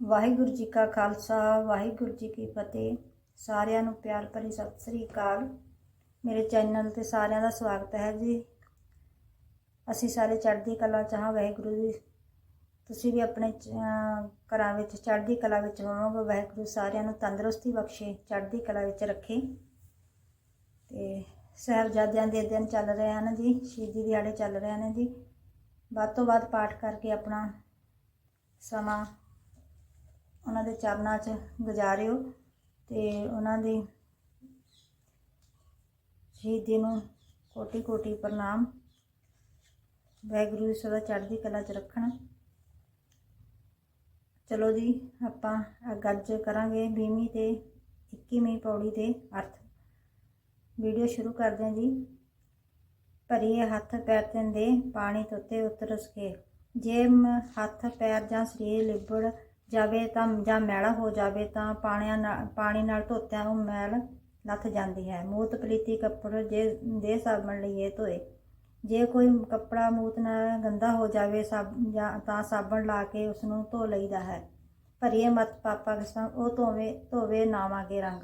ਵਾਹਿਗੁਰੂ ਜੀ ਕਾ ਖਾਲਸਾ, ਵਾਹਿਗੁਰੂ ਜੀ ਕੀ ਫਤਿਹ। ਸਾਰਿਆਂ ਨੂੰ ਪਿਆਰ ਭਰੀ ਸਤਿ ਸ੍ਰੀ ਅਕਾਲ। ਮੇਰੇ ਚੈਨਲ ਤੇ ਸਾਰਿਆਂ ਦਾ ਸਵਾਗਤ ਹੈ ਜੀ। ਅਸੀਂ ਸਾਰੇ ਚੜ੍ਹਦੀ ਕਲਾ 'ਚ ਹਾਂ, ਵਾਹਿਗੁਰੂ ਜੀ। ਤੁਸੀਂ ਵੀ ਆਪਣੇ ਘਰਾਂ ਵਿੱਚ, ਚੜ੍ਹਦੀ ਕਲਾ ਵਿੱਚ ਹੋਵੋਗੇ। ਵਾਹਿਗੁਰੂ ਸਾਰਿਆਂ ਨੂੰ ਤੰਦਰੁਸਤੀ ਬਖਸ਼ੇ, ਚੜ੍ਹਦੀ ਕਲਾ ਵਿੱਚ ਰੱਖੇ। ਤੇ ਸਾਹਿਬਜ਼ਾਦਿਆਂ ਦੇ ਦਿਨ ਚੱਲ ਰਹੇ ਹਨ ਜੀ, ਸ਼ਹੀਦੀ ਦਿਹਾੜੇ ਚੱਲ ਰਹੇ ਨੇ ਜੀ। ਵੱਧ ਤੋਂ ਵੱਧ ਪਾਠ ਕਰਕੇ ਆਪਣਾ ਸਮਾਂ ਉਹਨਾਂ ਦੇ ਚਰਨਾਂ 'ਚ ਗੁਜ਼ਾਰਿਓ ਤੇ ਉਹਨਾਂ ਦੀ ਸ਼ਹੀਦੀ ਨੂੰ ਕੋਟੀ ਕੋਟੀ ਪ੍ਰਣਾਮ। ਵਾਹਿਗੁਰੂ ਜੀ ਸਦਾ ਚੜ੍ਹਦੀ ਕਲਾ 'ਚ ਰੱਖਣ। ਚਲੋ ਜੀ, ਆਪਾਂ ਅੱਗੇ ਅੱਜ ਕਰਾਂਗੇ 20ਵੀਂ ਤੇ 21ਵੀਂ ਪੌੜੀ ਦੇ ਅਰਥ। ਵੀਡੀਓ ਸ਼ੁਰੂ ਕਰਦੇ ਹਾਂ ਜੀ। ਭਰੀਏ ਹੱਥ ਪੈਰ ਤੰਦੇ ਪਾਣੀ ਤੋਤੇ ਉਤਰ ਸਕੇ ਜੇ ਹੱਥ ਪੈਰ ਜਾਂ ਸਰੀਰ ਲਿਬੜ ਜਾਵੇ ਤਾਂ ਜਾਂ ਮੈਲਾ ਹੋ ਜਾਵੇ ਤਾਂ ਪਾਣੀਆਂ ਨਾਲ, ਪਾਣੀ ਨਾਲ ਧੋਤਿਆਂ ਨੂੰ ਮੈਲ ਲੱਥ ਜਾਂਦੀ ਹੈ। ਮੂਤ ਪ੍ਰੀਤੀ ਕੱਪੜ ਜੇ, ਦੇ ਸਾਬਣ ਲਈਏ ਧੋਏ। ਜੇ ਕੋਈ ਕੱਪੜਾ ਮੂਤ ਨਾਲ ਗੰਦਾ ਹੋ ਜਾਵੇ ਸਾਬ, ਜਾਂ ਤਾਂ ਸਾਬਣ ਲਾ ਕੇ ਉਸ ਨੂੰ ਧੋ ਲਈਦਾ ਹੈ। ਭਰੀਏ ਮਤ ਪਾਪਾ ਕਿਸਮ, ਉਹ ਧੋਵੇ ਧੋਵੇ ਨਾਵਾਂਗੇ ਰੰਗ।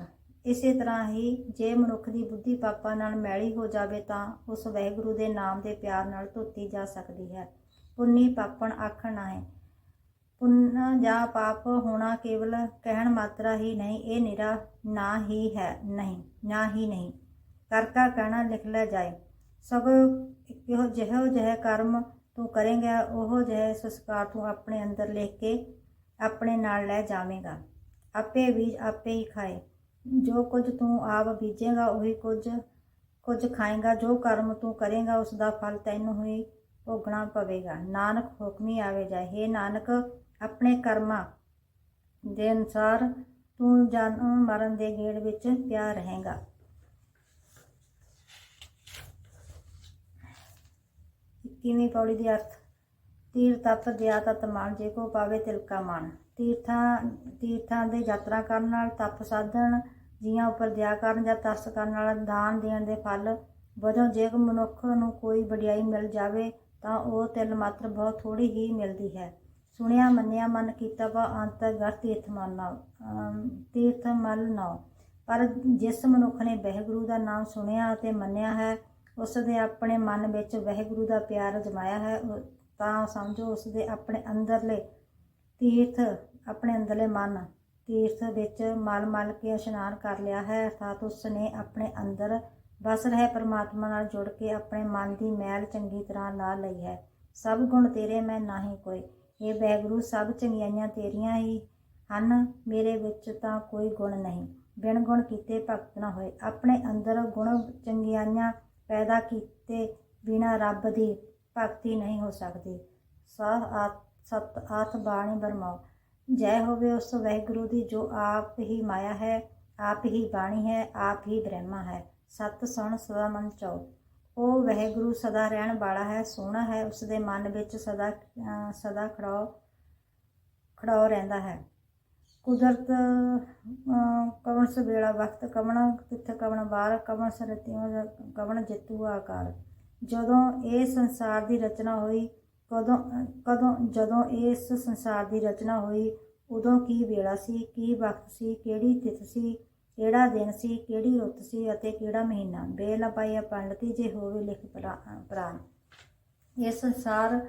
ਇਸੇ ਤਰ੍ਹਾਂ ਹੀ ਜੇ ਮਨੁੱਖ ਦੀ ਬੁੱਧੀ ਪਾਪਾ ਨਾਲ ਮੈਲੀ ਹੋ ਜਾਵੇ ਤਾਂ ਉਸ ਵਹਿਗੁਰੂ ਦੇ ਨਾਮ ਦੇ ਪਿਆਰ ਨਾਲ ਧੋਤੀ ਜਾ ਸਕਦੀ ਹੈ। ਪੁੰਨੀ ਪਾਪਣ ਆਖਣ ਨਾ ਹੈ ਪੁੰਨ ਜਾਂ ਪਾਪ ਹੋਣਾ ਕੇਵਲ ਕਹਿਣ ਮਾਤਰਾ ਹੀ ਨਹੀਂ, ਇਹ ਨਿਰਾ ਨਾ ਹੀ ਹੈ, ਨਹੀਂ, ਨਾ ਹੀ ਨਹੀਂ। ਕਰਕਾ ਕਹਿਣਾ ਲਿਖ ਲਿਆ ਜਾਏ। ਸਭ ਇਹੋ ਜਿਹੋ ਜਿਹੇ ਕਰਮ ਤੂੰ ਕਰੇਂਗਾ, ਉਹ ਜਿਹੇ ਸੰਸਕਾਰ ਤੂੰ ਆਪਣੇ ਅੰਦਰ ਲਿਖ ਕੇ ਆਪਣੇ ਨਾਲ ਲੈ ਜਾਵੇਂਗਾ। ਆਪੇ ਬੀਜ ਆਪੇ ਹੀ ਖਾਏ। ਜੋ ਕੁਝ ਤੂੰ ਆਪ ਬੀਜੇਗਾ, ਉਹੀ ਕੁਝ ਕੁਝ ਖਾਏਗਾ। ਜੋ ਕਰਮ ਤੂੰ ਕਰੇਗਾ ਉਸ ਦਾ ਫਲ ਤੈਨੂੰ ਹੀ ਭੋਗਣਾ ਪਵੇਗਾ। ਨਾਨਕ ਹੁਕਮੀ ਆਵੇ ਜਾਏ। ਹੇ ਨਾਨਕ ਆਪਣੇ ਕਰਮਾਂ ਦੇ ਅਨੁਸਾਰ ਤੂੰ ਜਨਮ ਮਰਨ ਦੇ ਗੇੜ ਵਿੱਚ ਪਿਆ ਰਹੇਗਾ। ਕਿਵੇਂ ਪੌੜੀ ਦੇ ਅਰਥ, ਤੀਰ ਤਪ ਦਿਆ ਤਤ ਮਾਨ ਜੇ ਕੋ ਪਾਵੇ ਤਿਲਕਾ ਮਾਨ ਤੀਰਥਾਂ ਤੀਰਥਾਂ ਦੇ ਯਾਤਰਾ ਕਰਨ ਨਾਲ ਤਪ ਸਾਧਨ, ਜੀਆਂ ਉੱਪਰ ਦਿਆ ਕਰਨ ਜਾਂ ਤਰਸ ਕਰਨ ਨਾਲ ਦਾਨ ਦੇਣ ਦੇ ਫਲ ਵਜੋਂ ਜੇ ਮਨੁੱਖ ਨੂੰ ਕੋਈ ਵਡਿਆਈ ਮਿਲ ਜਾਵੇ, ਤਾਂ ਉਹ ਤਿਲ ਮਾਤਰ ਬਹੁਤ ਥੋੜੀ ਹੀ ਮਿਲਦੀ ਹੈ। ਸੁਣਿਆ, ਮੰਨਿਆ, ਮਨ ਕੀਤਾ ਵਾ ਅੰਤਰਗਤ ਤੀਰਥ ਮਨ ਮੰਨਣਾ ਤੀਰਥ ਮਲ ਨਾ ਪਰ ਜਿਸ ਮਨੁੱਖ ਨੇ ਵਹਿਗੁਰੂ ਦਾ ਨਾਮ ਸੁਣਿਆ ਅਤੇ ਮੰਨਿਆ ਹੈ ਉਸ ਦੇ ਆਪਣੇ ਮਨ ਵਿੱਚ ਵਹਿਗੁਰੂ ਦਾ ਪਿਆਰ ਜਮਾਇਆ ਹੈ ਤਾਂ ਸਮਝੋ ਉਸ ਦੇ ਆਪਣੇ ਅੰਦਰਲੇ ਤੀਰਥ, ਆਪਣੇ ਅੰਦਰਲੇ ਮਨ, ਤੀਰਥ ਵਿੱਚ ਮਲ ਮਲ ਕੇ ਇਸ਼ਨਾਨ ਕਰ ਲਿਆ ਹੈ, ਅਰਥਾਤ ਉਸ ਨੇ ਆਪਣੇ ਅੰਦਰ ਵਸ ਰਹੇ ਪਰਮਾਤਮਾ ਨਾਲ ਜੁੜ ਕੇ ਆਪਣੇ ਮਨ ਦੀ ਮੈਲ ਚੰਗੀ ਤਰ੍ਹਾਂ ਲਾ ਲਈ ਹੈ। ਸਭ ਗੁਣ ਤੇਰੇ ਮੈਂ ਨਾਹੀ ਕੋਈ ਇਹ ਵਾਹਿਗੁਰੂ ਸਭ ਚੰਗਿਆਈਆਂ ਤੇਰੀਆਂ ਹੀ ਹਨ, ਮੇਰੇ ਵਿੱਚ ਤਾਂ ਕੋਈ ਗੁਣ ਨਹੀਂ। ਬਿਨ ਗੁਣ ਕੀਤੇ ਭਗਤ ਨਾ ਹੋਏ। ਆਪਣੇ ਅੰਦਰ ਗੁਣ ਚੰਗਿਆਈਆਂ ਪੈਦਾ ਕੀਤੇ ਬਿਨਾ ਰੱਬ ਦੀ ਭਗਤੀ ਨਹੀਂ ਹੋ ਸਕਦੀ। ਸਾਹ ਆਤ, ਸਤ ਆਤ ਬਾਣੀ ਬਰਮਾਓ। ਜੈ ਹੋਵੇ ਉਸ ਵਹਿਗੁਰੂ ਦੀ, ਜੋ ਆਪ ਹੀ ਮਾਇਆ ਹੈ, ਆਪ ਹੀ ਬਾਣੀ ਹੈ, ਆਪ ਹੀ ਬ੍ਰਹਮਾ ਹੈ। ਸਤ ਸੁਣ ਸਦਾ ਮਨ ਚਾਓ ਉਹ ਵਹਿਗੁਰੂ ਸਦਾ ਰਹਿਣ ਵਾਲਾ ਹੈ, ਸੋਹਣਾ ਹੈ ਉਸ ਦੇ ਮਨ ਵਿੱਚ ਸਦਾ ਸਦਾ ਖੜਾਓ ਖੜਾਓ ਰਹਿੰਦਾ ਹੈ। ਕੁਦਰਤ ਕਵਣ ਸਵੇਲਾ ਵਕਤ, ਕਵਣ ਤਿੱਥ, ਕਵਣ ਬਾਰ, ਕਵਣ ਸਰਤਿਉ ਕਵਣ ਜੇਤੂ ਆਕਾਰ। ਜਦੋਂ ਇਹ ਸੰਸਾਰ ਦੀ ਰਚਨਾ ਹੋਈ, ਕਦੋਂ ਕਦੋਂ, ਜਦੋਂ ਇਸ ਸੰਸਾਰ ਦੀ ਰਚਨਾ ਹੋਈ, ਉਦੋਂ ਕੀ ਵੇਲਾ ਸੀ, ਕੀ ਵਕਤ ਸੀ, ਕਿਹੜੀ ਤਿਥ ਸੀ ਕਿਹੜਾ ਦਿਨ ਸੀ, ਕਿਹੜੀ ਰੁੱਤ ਸੀ ਅਤੇ ਕਿਹੜਾ ਮਹੀਨਾ? ਬੇਲ ਪਾਇਆ ਪੰਡਤੀ ਜੇ ਹੋਵੇ ਲਿਖ ਪ੍ਰਾ- ਪ੍ਰਾਨ ਇਹ ਸੰਸਾਰ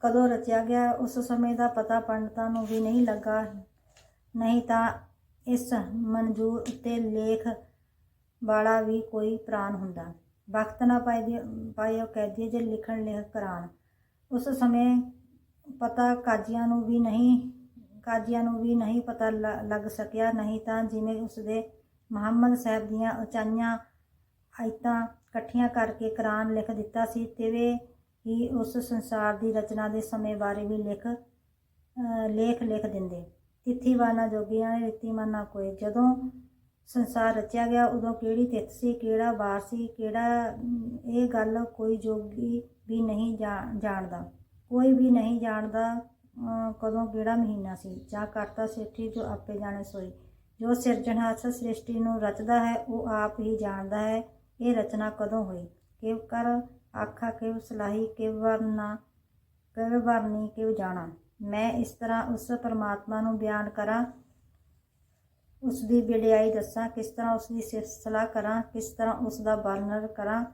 ਕਦੋਂ ਰਚਿਆ ਗਿਆ? ਉਸ ਸਮੇਂ ਦਾ ਪਤਾ ਪੰਡਤਾਂ ਨੂੰ ਵੀ ਨਹੀਂ ਲੱਗਾ। ਨਹੀਂ ਤਾਂ ਇਸ ਮਨਜੂਰ ਉੱਤੇ ਲੇਖ ਵਾਲਾ ਵੀ ਕੋਈ ਪ੍ਰਾਨ ਹੁੰਦਾ। ਵਕਤ ਨਾ ਪਾਈ ਪਾਇਓ ਕੈਦੀ ਜੇ ਲਿਖਣ ਲਿਖ ਕਰਾਨ ਉਸ ਸਮੇਂ ਪਤਾ ਕਾਜੀਆਂ ਨੂੰ ਵੀ ਨਹੀਂ ਕਾਜੀਆਂ ਨੂੰ ਵੀ ਨਹੀਂ ਪਤਾ ਲ- ਲੱਗ ਸਕਿਆ, ਨਹੀਂ ਤਾਂ ਜਿਵੇਂ ਉਸ ਦੇ ਮੁਹੰਮਦ ਸਾਹਿਬ ਦੀਆਂ ਉਚਾਈਆਂ ਆਇਤਾਂ ਇਕੱਠੀਆਂ ਕਰਕੇ ਕੁਰਾਨ ਲਿਖ ਦਿੱਤਾ ਸੀ, ਤਿਵੇਂ ਹੀ ਉਸ ਸੰਸਾਰ ਦੀ ਰਚਨਾ ਦੇ ਸਮੇਂ ਬਾਰੇ ਵੀ ਲਿਖ ਲੇਖ ਲਿਖ ਦਿੰਦੇ। ਤਿੱਥੀਵਾਨਾ ਜੋਗੀਆਂ ਰੀਤੀਮਾਨਾ ਕੋਈ ਜਦੋਂ ਸੰਸਾਰ ਰਚਿਆ ਗਿਆ, ਉਦੋਂ ਕਿਹੜੀ ਤਿੱਥ ਸੀ, ਕਿਹੜਾ ਵਾਰ ਸੀ, ਕਿਹੜਾ, ਇਹ ਗੱਲ ਕੋਈ ਜੋਗੀ ਵੀ ਨਹੀਂ ਜਾ- ਜਾਣਦਾ। ਕੋਈ ਵੀ ਨਹੀਂ ਜਾਣਦਾ ਕਦੋਂ ਕਿਹੜਾ ਮਹੀਨਾ ਸੀ? ਜਾਂ ਕਰਤਾ ਸੇਠੀ ਜੋ ਆਪੇ ਜਾਣੇ ਸੋਈ। ਜੋ ਸਿਰਜਣਹਾਰ ਸ੍ਰਿਸ਼ਟੀ ਨੂੰ ਰਚਦਾ ਹੈ, ਉਹ ਆਪ ਹੀ ਜਾਣਦਾ ਹੈ ਇਹ ਰਚਨਾ ਕਦੋਂ ਹੋਈ। ਕਿਵ ਕਰ ਆਖਾ, ਕਿਵ ਸਲਾਹੀ, ਕਿਵ ਵਰਨਾ, ਕਿਵ ਵਰਨੀ, ਕਿਵ ਜਾਣਾ। ਮੈਂ ਇਸ ਤਰ੍ਹਾਂ ਉਸ ਪਰਮਾਤਮਾ ਨੂੰ ਬਿਆਨ ਕਰਾਂ ਉਸ ਦੀ ਵਿੜਾਈ ਦੱਸਾਂ, ਕਿਸ ਤਰ੍ਹਾਂ ਉਸ ਦੀ ਸਲਾਹ ਕਰਾਂ, ਕਿਸ ਤਰ੍ਹਾਂ ਉਸ ਦਾ ਵਰਣਨ ਕਰਾਂ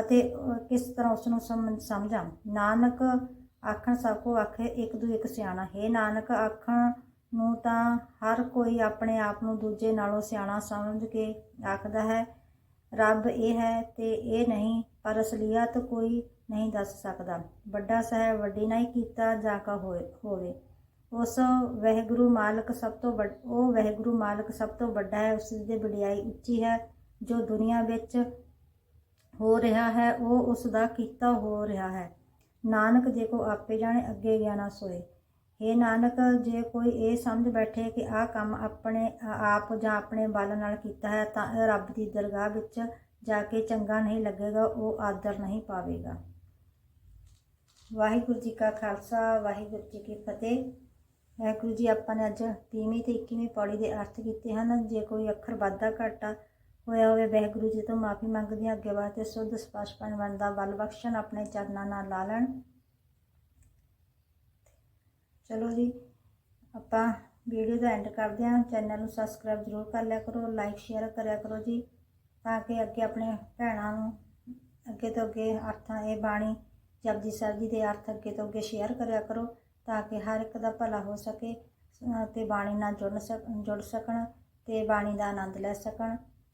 ਅਤੇ ਕਿਸ ਤਰ੍ਹਾਂ ਉਸ ਨੂੰ ਸਮ- ਸਮਝਾਂ। ਨਾਨਕ ਆਖਣ ਸਭ ਕੋ ਆਖੇ, ਇੱਕ ਦੂ ਇੱਕ ਸਿਆਣਾ। ਹੈ ਨਾਨਕ, ਆਖਣ ਨੂੰ ਤਾਂ ਹਰ ਕੋਈ ਆਪਣੇ ਆਪ ਨੂੰ ਦੂਜੇ ਨਾਲੋਂ ਸਿਆਣਾ ਸਮਝ ਕੇ ਆਖਦਾ ਹੈ। ਰੱਬ ਇਹ ਹੈ ਤੇ ਇਹ ਨਹੀਂ, ਪਰ ਅਸਲੀਅਤ ਕੋਈ ਨਹੀਂ ਦੱਸ ਸਕਦਾ। ਵੱਡਾ ਸਾਹਿਬ ਵੱਡੀ ਨਹੀਂ ਕੀਤਾ ਜਾ ਕਾ ਹੋਏ, ਹੋਵੇ। ਉਸ ਵਹਿਗੁਰੂ ਮਾਲਕ ਸਭ ਤੋਂ ਵੱਡ, ਉਹ ਵਹਿਗੁਰੂ ਮਾਲਕ ਸਭ ਤੋਂ ਵੱਡਾ ਹੈ, ਉਸ ਦੀ ਵਡਿਆਈ ਉੱਚੀ ਹੈ, ਜੋ ਦੁਨੀਆ ਵਿੱਚ ਹੋ ਰਿਹਾ ਹੈ, ਉਹ ਉਸ ਦਾ ਕੀਤਾ ਹੋ ਰਿਹਾ ਹੈ। ਨਾਨਕ ਜੇ ਕੋ ਆਪੇ ਜਾਣੇ ਅੱਗੇ ਗਿਆ ਨਾ ਸੋਏ। ਇਹ ਨਾਨਕ, ਜੇ ਕੋਈ ਇਹ ਸਮਝ ਬੈਠੇ ਕਿ ਆਹ ਕੰਮ ਆਪਣੇ, ਆਪ ਜਾਂ ਆਪਣੇ ਬਲ ਨਾਲ ਕੀਤਾ ਹੈ, ਤਾਂ ਇਹ ਰੱਬ ਦੀ ਦਰਗਾਹ ਵਿੱਚ ਜਾ ਕੇ ਚੰਗਾ ਨਹੀਂ ਲੱਗੇਗਾ, ਉਹ ਆਦਰ ਨਹੀਂ ਪਾਵੇਗਾ। ਵਾਹਿਗੁਰੂ ਜੀ ਕਾ ਖਾਲਸਾ, ਵਾਹਿਗੁਰੂ ਜੀ ਕੀ ਫਤਿਹ। ਵਾਹਿਗੁਰੂ ਜੀ, ਆਪਾਂ ਨੇ ਅੱਜ 30ਵੀਂ ਤੇ 21ਵੀਂ ਪੌੜੀ ਦੇ ਅਰਥ ਕੀਤੇ ਹਨ। ਜੇ ਕੋਈ ਅੱਖਰ ਵਾਧਾ ਘਾਟਾ ਹੋਇਆ ਹੋਵੇ, ਵਹਿਗੁਰੂ ਜੀ ਤੋਂ ਮਾਫੀ ਮੰਗਦੀ ਹਾਂ, ਅੱਗੇ ਵਾਸਤੇ ਸੁੱਧ ਸਪਸ਼ਟ ਦਾ ਬਲ ਬਖਸ਼ਣ ਆਪਣੇ ਚਰਨਾਂ ਨਾਲ ਲਾ ਲੈਣ। ਚਲੋ ਜੀ, ਆਪਾਂ ਵੀਡੀਓ ਦਾ ਐਂਡ ਕਰਦੇ ਹਾਂ। ਚੈਨਲ ਨੂੰ ਸਬਸਕ੍ਰਾਈਬ ਜ਼ਰੂਰ ਕਰ ਲਿਆ ਕਰੋ ਲਾਈਕ ਸ਼ੇਅਰ ਕਰਿਆ ਕਰੋ ਜੀ, ਤਾਂ ਕਿ ਅੱਗੇ ਆਪਣੇ ਭੈਣਾਂ ਨੂੰ ਅੱਗੇ ਤੋਂ ਅੱਗੇ ਅਰਥਾਂ, ਇਹ ਬਾਣੀ ਜਪਜੀ ਸਾਹਿਬ ਜੀ ਦੇ ਅਰਥ ਅੱਗੇ ਤੋਂ ਅੱਗੇ ਸ਼ੇਅਰ ਕਰਿਆ ਕਰੋ, ਤਾਂ ਕਿ ਹਰ ਇੱਕ ਦਾ ਭਲਾ ਹੋ ਸਕੇ ਅਹ ਤੇ ਬਾਣੀ ਨਾਲ ਜੁੜ ਸਕ, ਜੁੜ ਸਕਣ, ਤੇ ਬਾਣੀ ਦਾ ਆਨੰਦ ਲੈ ਸਕਣ।